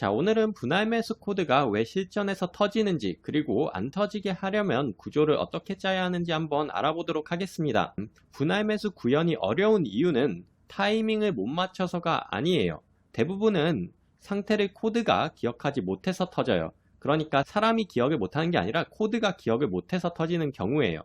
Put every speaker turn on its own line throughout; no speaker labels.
자, 오늘은 분할 매수 코드가 왜 실전에서 터지는지, 그리고 안 터지게 하려면 구조를 어떻게 짜야 하는지 한번 알아보도록 하겠습니다. 음, 분할 매수 구현이 어려운 이유는 타이밍을 못 맞춰서가 아니에요. 대부분은 상태를 코드가 기억하지 못해서 터져요. 그러니까 사람이 기억을 못하는 게 아니라 코드가 기억을 못해서 터지는 경우예요.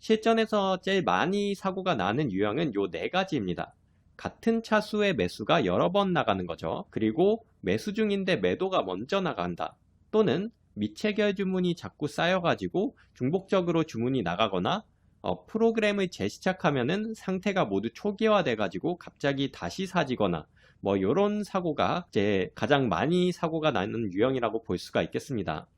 실전에서 제일 많이 사고가 나는 유형은 요 네 가지입니다. 같은 차수의 매수가 여러 번 나가는 거죠. 그리고 매수 중인데 매도가 먼저 나간다. 또는 미체결 주문이 자꾸 쌓여가지고 중복적으로 주문이 나가거나 어, 프로그램을 재시작하면은 상태가 모두 초기화돼가지고 갑자기 다시 사지거나 뭐 이런 사고가 이제 가장 많이 사고가 나는 유형이라고 볼 수가 있겠습니다.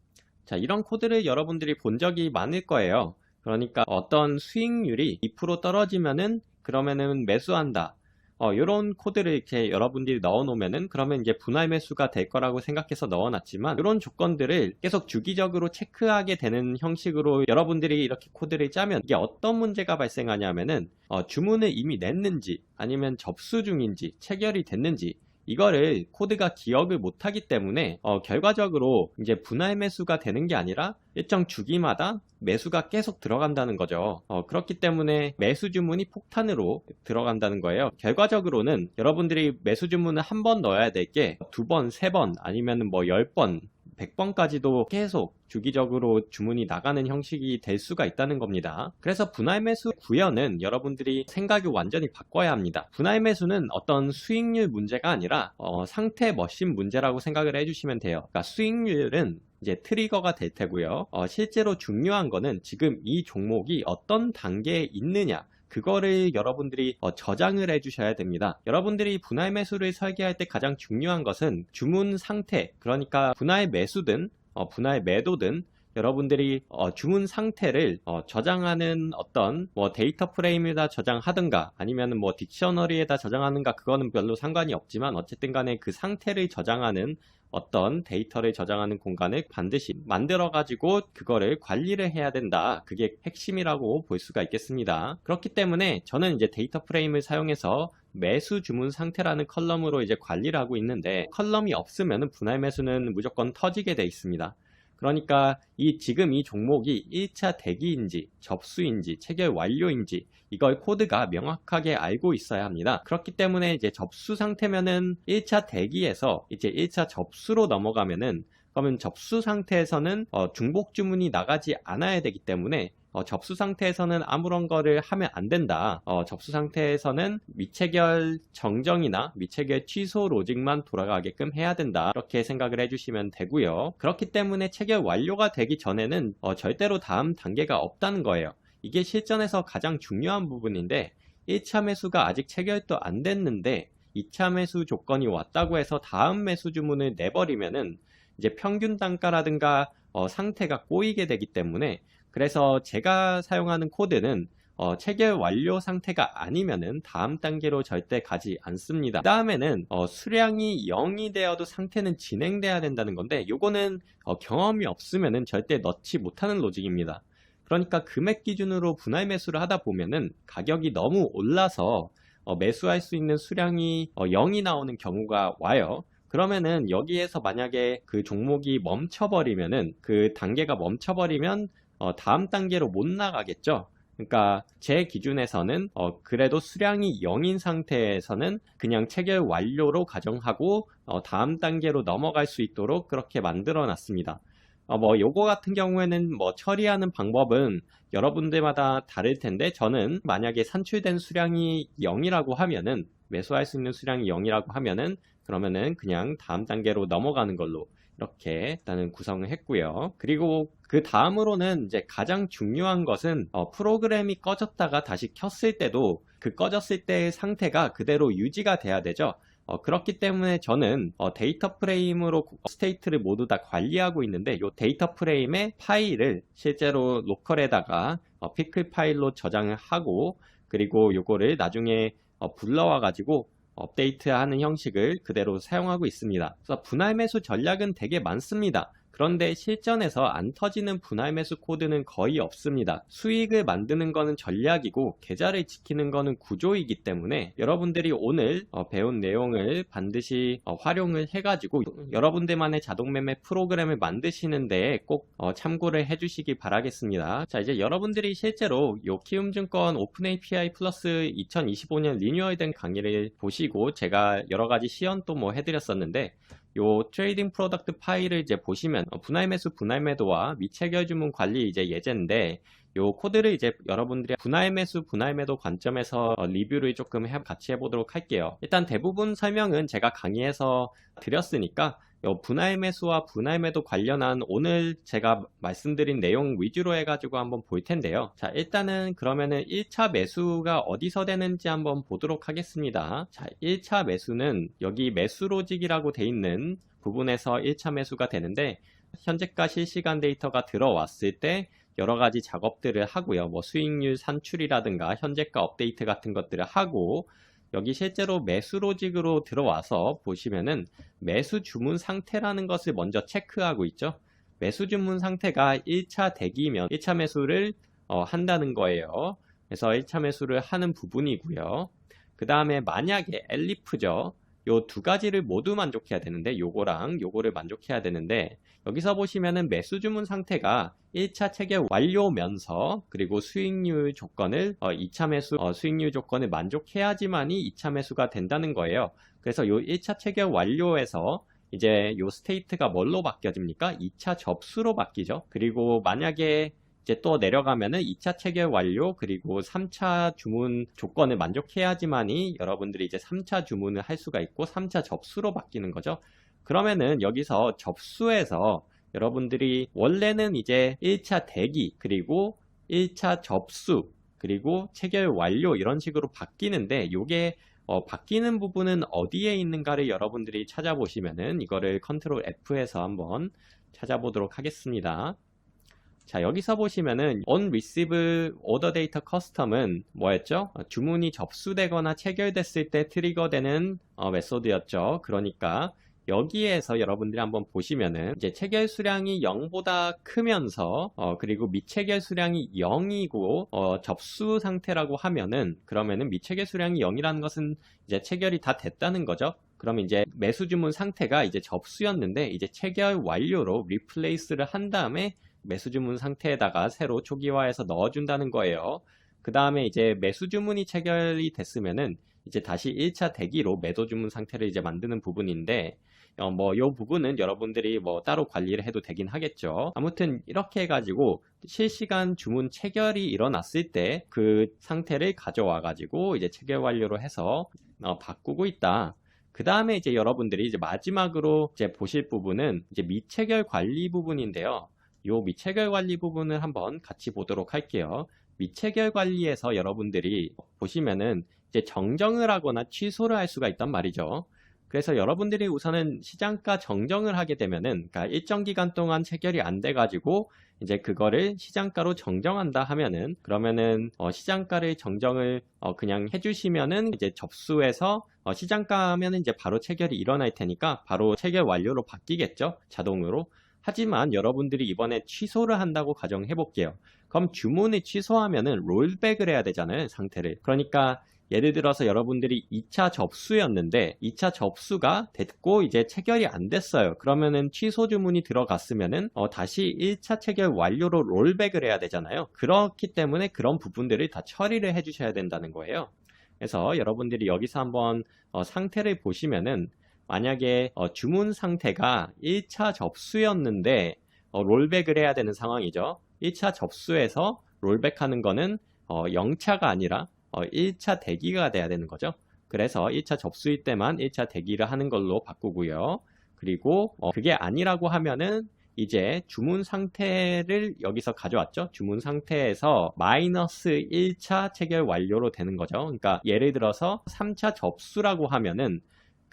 자, 이런 코드를 여러분들이 본 적이 많을 거예요. 그러니까 어떤 수익률이 2% 떨어지면은 그러면은 매수한다. 어, 이런 코드를 이렇게 여러분들이 넣어 놓으면은 그러면 이제 분할 매수가 될 거라고 생각해서 넣어 놨지만 이런 조건들을 계속 주기적으로 체크하게 되는 형식으로 여러분들이 이렇게 코드를 짜면 이게 어떤 문제가 발생하냐면은 어, 주문을 이미 냈는지 아니면 접수 중인지 체결이 됐는지 이거를 코드가 기억을 못하기 때문에 어, 결과적으로 이제 분할 매수가 되는 게 아니라 일정 주기마다 매수가 계속 들어간다는 거죠. 어, 그렇기 때문에 매수 주문이 폭탄으로 들어간다는 거예요. 결과적으로는 여러분들이 매수 주문을 한 번 넣어야 될 게 두 번, 세 번, 아니면 뭐 열 번, 100번까지도 계속 주기적으로 주문이 나가는 형식이 될 수가 있다는 겁니다. 그래서 분할 매수 구현은 여러분들이 생각이 완전히 바꿔야 합니다. 분할 매수는 어떤 수익률 문제가 아니라 어, 상태 머신 문제라고 생각을 해주시면 돼요. 그러니까 수익률은 이제 트리거가 될 테고요. 어, 실제로 중요한 거는 지금 이 종목이 어떤 단계에 있느냐 그거를 여러분들이 어, 저장을 해주셔야 됩니다. 여러분들이 분할 매수를 설계할 때 가장 중요한 것은 주문 상태, 그러니까 분할 매수든 어, 분할 매도든 여러분들이 어, 주문 상태를 어, 저장하는 어떤 뭐 데이터 프레임에다 저장하든가 아니면 뭐 딕셔너리에다 저장하는가 그거는 별로 상관이 없지만 어쨌든 간에 그 상태를 저장하는 어떤 데이터를 저장하는 공간을 반드시 만들어 가지고 그거를 관리를 해야 된다. 그게 핵심이라고 볼 수가 있겠습니다. 그렇기 때문에 저는 이제 데이터 프레임을 사용해서 매수 주문 상태라는 컬럼으로 이제 관리를 하고 있는데 컬럼이 없으면 분할 매수는 무조건 터지게 돼 있습니다. 그러니까 이 지금 이 종목이 1차 대기인지 접수인지 체결 완료인지 이걸 코드가 명확하게 알고 있어야 합니다. 그렇기 때문에 이제 접수 상태면은 1차 대기에서 이제 1차 접수로 넘어가면은 그러면 접수 상태에서는 어, 중복 주문이 나가지 않아야 되기 때문에 어, 접수 상태에서는 아무런 거를 하면 안 된다. 어, 접수 상태에서는 미체결 정정이나 미체결 취소 로직만 돌아가게끔 해야 된다. 이렇게 생각을 해주시면 되고요. 그렇기 때문에 체결 완료가 되기 전에는 어, 절대로 다음 단계가 없다는 거예요. 이게 실전에서 가장 중요한 부분인데 1차 매수가 아직 체결도 안 됐는데 2차 매수 조건이 왔다고 해서 다음 매수 주문을 내버리면은 이제 평균 단가라든가 어, 상태가 꼬이게 되기 때문에 그래서 제가 사용하는 코드는 어, 체결 완료 상태가 아니면은 다음 단계로 절대 가지 않습니다. 그 다음에는 어, 수량이 0이 되어도 상태는 진행돼야 된다는 건데 요거는 어, 경험이 없으면은 절대 넣지 못하는 로직입니다. 그러니까 금액 기준으로 분할 매수를 하다 보면은 가격이 너무 올라서 어, 매수할 수 있는 수량이 0이 어, 나오는 경우가 와요. 그러면은 여기에서 만약에 그 종목이 멈춰버리면은 그 단계가 멈춰버리면 어, 다음 단계로 못 나가겠죠. 그러니까 제 기준에서는 어, 그래도 수량이 0인 상태에서는 그냥 체결 완료로 가정하고 어, 다음 단계로 넘어갈 수 있도록 그렇게 만들어 놨습니다. 어, 뭐 요거 같은 경우에는 뭐 처리하는 방법은 여러분들마다 다를 텐데 저는 만약에 산출된 수량이 0이라고 하면은 매수할 수 있는 수량이 0이라고 하면은 그러면은 그냥 다음 단계로 넘어가는 걸로 이렇게 일단은 구성을 했고요. 그리고 그 다음으로는 이제 가장 중요한 것은 어, 프로그램이 꺼졌다가 다시 켰을 때도 그 꺼졌을 때의 상태가 그대로 유지가 돼야 되죠. 어, 그렇기 때문에 저는 어, 데이터 프레임으로 스테이트를 모두 다 관리하고 있는데 이 데이터 프레임의 파일을 실제로 로컬에다가 어, 피클 파일로 저장을 하고 그리고 요거를 나중에 어, 불러와 가지고 업데이트하는 형식을 그대로 사용하고 있습니다. 분할 매수 전략은 되게 많습니다. 그런데 실전에서 안 터지는 분할 매수 코드는 거의 없습니다. 수익을 만드는 거는 전략이고 계좌를 지키는 거는 구조이기 때문에 여러분들이 오늘 어, 배운 내용을 반드시 어, 활용을 해가지고 여러분들만의 자동 매매 프로그램을 만드시는데 꼭 어, 참고를 해주시기 바라겠습니다. 자 이제 여러분들이 실제로 요 키움증권 오픈 API 플러스 2025년 리뉴얼된 강의를 보시고 제가 여러 가지 시연 또뭐 해드렸었는데 요 트레이딩 프로덕트 파일을 이제 보시면 어, 분할 매수 분할 매도와 미체결 주문 관리 이제 예제인데 요 코드를 이제 여러분들이 분할 매수 분할 매도 관점에서 어, 리뷰를 조금 해- 같이 해보도록 할게요. 일단 대부분 설명은 제가 강의에서 드렸으니까 요 분할 매수와 분할 매도 관련한 오늘 제가 말씀드린 내용 위주로 해가지고 한번 볼 텐데요. 자, 일단은 그러면은 1차 매수가 어디서 되는지 한번 보도록 하겠습니다. 자, 1차 매수는 여기 매수 로직이라고 돼 있는 부분에서 1차 매수가 되는데 현재가 실시간 데이터가 들어왔을 때 여러 가지 작업들을 하고요. 뭐 수익률 산출이라든가 현재가 업데이트 같은 것들을 하고 여기 실제로 매수 로직으로 들어와서 보시면은 매수 주문 상태라는 것을 먼저 체크하고 있죠. 매수 주문 상태가 1차 대기면 1차 매수를 어, 한다는 거예요. 그래서 1차 매수를 하는 부분이고요. 그 다음에 만약에 엘리프죠. 요 두 가지를 모두 만족해야 되는데 요거랑 요거를 만족해야 되는데 여기서 보시면은 매수 주문 상태가 1차 체결 완료면서 그리고 수익률 조건을 어, 2차 매수 어, 수익률 조건을 만족해야지만이 2차 매수가 된다는 거예요. 그래서 요 1차 체결 완료에서 이제 요 스테이트가 뭘로 바뀌어집니까? 2차 접수로 바뀌죠. 그리고 만약에 이제 또 내려가면은 2차 체결 완료 그리고 3차 주문 조건을 만족해야지만이 여러분들이 이제 3차 주문을 할 수가 있고 3차 접수로 바뀌는 거죠. 그러면은 여기서 접수에서 여러분들이 원래는 이제 1차 대기 그리고 1차 접수 그리고 체결 완료 이런 식으로 바뀌는데 요게 어, 바뀌는 부분은 어디에 있는가를 여러분들이 찾아보시면은 이거를 컨트롤 F에서 한번 찾아보도록 하겠습니다. 자, 여기서 보시면은 on receive order data custom은 뭐였죠? 어, 주문이 접수되거나 체결됐을 때 트리거되는 어, 메소드였죠. 그러니까 여기에서 여러분들이 한번 보시면은 이제 체결 수량이 0보다 크면서 어, 그리고 미체결 수량이 0이고 어, 접수 상태라고 하면은 그러면은 미체결 수량이 0이라는 것은 이제 체결이 다 됐다는 거죠. 그러면 이제 매수 주문 상태가 이제 접수였는데 이제 체결 완료로 리플레이스를 한 다음에 매수 주문 상태에다가 새로 초기화해서 넣어준다는 거예요. 그 다음에 이제 매수 주문이 체결이 됐으면은 이제 다시 1차 대기로 매도 주문 상태를 이제 만드는 부분인데 어, 뭐, 요 부분은 여러분들이 뭐 따로 관리를 해도 되긴 하겠죠. 아무튼 이렇게 해가지고 실시간 주문 체결이 일어났을 때 그 상태를 가져와 가지고 이제 체결 완료로 해서 어, 바꾸고 있다. 그 다음에 이제 여러분들이 이제 마지막으로 이제 보실 부분은 이제 미체결 관리 부분인데요. 요 미체결 관리 부분을 한번 같이 보도록 할게요. 미체결 관리에서 여러분들이 보시면은 이제 정정을 하거나 취소를 할 수가 있단 말이죠. 그래서 여러분들이 우선은 시장가 정정을 하게 되면은, 그러니까 일정 기간 동안 체결이 안 돼가지고, 이제 그거를 시장가로 정정한다 하면은, 그러면은, 어, 시장가를 정정을, 어, 그냥 해주시면은, 이제 접수해서, 어, 시장가 하면은 이제 바로 체결이 일어날 테니까, 바로 체결 완료로 바뀌겠죠? 자동으로. 하지만 여러분들이 이번에 취소를 한다고 가정해 볼게요. 그럼 주문을 취소하면은 롤백을 해야 되잖아요, 상태를. 그러니까 예를 들어서 여러분들이 2차 접수였는데 2차 접수가 됐고 이제 체결이 안 됐어요. 그러면은 취소 주문이 들어갔으면은 어, 다시 1차 체결 완료로 롤백을 해야 되잖아요. 그렇기 때문에 그런 부분들을 다 처리를 해주셔야 된다는 거예요. 그래서 여러분들이 여기서 한번 어, 상태를 보시면은 만약에 어, 주문 상태가 1차 접수였는데 어, 롤백을 해야 되는 상황이죠. 1차 접수에서 롤백하는 거는 어, 0차가 아니라 어, 1차 대기가 돼야 되는 거죠. 그래서 1차 접수일 때만 1차 대기를 하는 걸로 바꾸고요. 그리고 어, 그게 아니라고 하면은 이제 주문 상태를 여기서 가져왔죠. 주문 상태에서 마이너스 1차 체결 완료로 되는 거죠. 그러니까 예를 들어서 3차 접수라고 하면은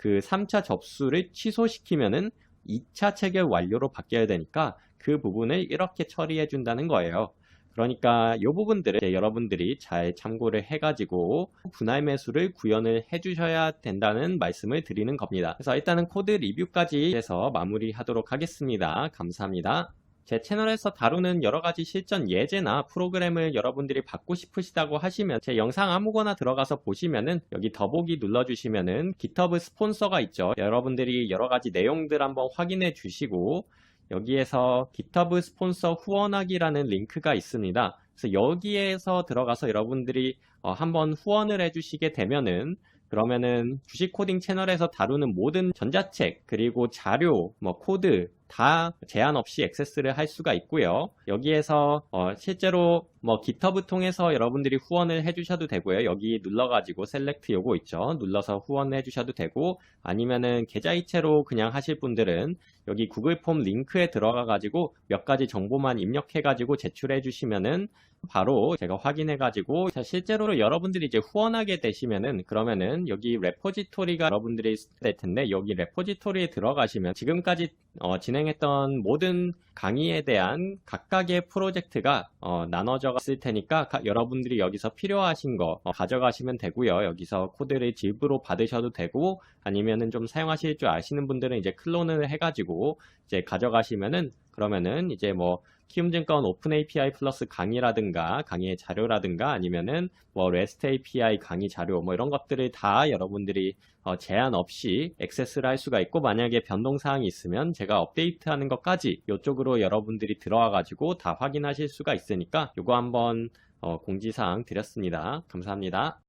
그 3차 접수를 취소시키면은 2차 체결 완료로 바뀌어야 되니까 그 부분을 이렇게 처리해 준다는 거예요. 그러니까 이 부분들을 여러분들이 잘 참고를 해가지고 분할 매수를 구현을 해주셔야 된다는 말씀을 드리는 겁니다. 그래서 일단은 코드 리뷰까지 해서 마무리하도록 하겠습니다. 감사합니다. 제 채널에서 다루는 여러 가지 실전 예제나 프로그램을 여러분들이 받고 싶으시다고 하시면 제 영상 아무거나 들어가서 보시면은 여기 더보기 눌러주시면은 GitHub 스폰서가 있죠. 여러분들이 여러 가지 내용들 한번 확인해 주시고 여기에서 GitHub 스폰서 후원하기라는 링크가 있습니다. 그래서 여기에서 들어가서 여러분들이 어, 한번 후원을 해주시게 되면은 그러면은 주식 코딩 채널에서 다루는 모든 전자책 그리고 자료, 뭐 코드 다 제한 없이 액세스를 할 수가 있고요. 여기에서 어, 실제로 뭐 GitHub 통해서 여러분들이 후원을 해주셔도 되고요. 여기 눌러가지고 셀렉트 요거 있죠. 눌러서 후원을 해주셔도 되고 아니면은 계좌이체로 그냥 하실 분들은 여기 구글 폼 링크에 들어가가지고 몇 가지 정보만 입력해가지고 제출해 주시면은 바로 제가 확인해 가지고 자, 실제로 여러분들이 이제 후원하게 되시면은 그러면은 여기 레포지토리가 여러분들이 될 텐데 여기 레포지토리에 들어가시면 지금까지 어, 진행했던 모든 강의에 대한 각각의 프로젝트가 어, 나눠져 있을 테니까 가- 여러분들이 여기서 필요하신 거 어, 가져가시면 되고요. 여기서 코드를 집으로 받으셔도 되고 아니면은 좀 사용하실 줄 아시는 분들은 이제 클론을 해가지고 이제 가져가시면은 그러면은 이제 뭐 키움증권 오픈 API 플러스 강의라든가 강의의 자료라든가 아니면은 뭐 REST API 강의 자료 뭐 이런 것들을 다 여러분들이 어, 제한 없이 액세스를 할 수가 있고 만약에 변동 사항이 있으면 제가 업데이트하는 것까지 이쪽으로 여러분들이 들어와 가지고 다 확인하실 수가 있으니까 이거 한번 어, 공지사항 드렸습니다. 감사합니다.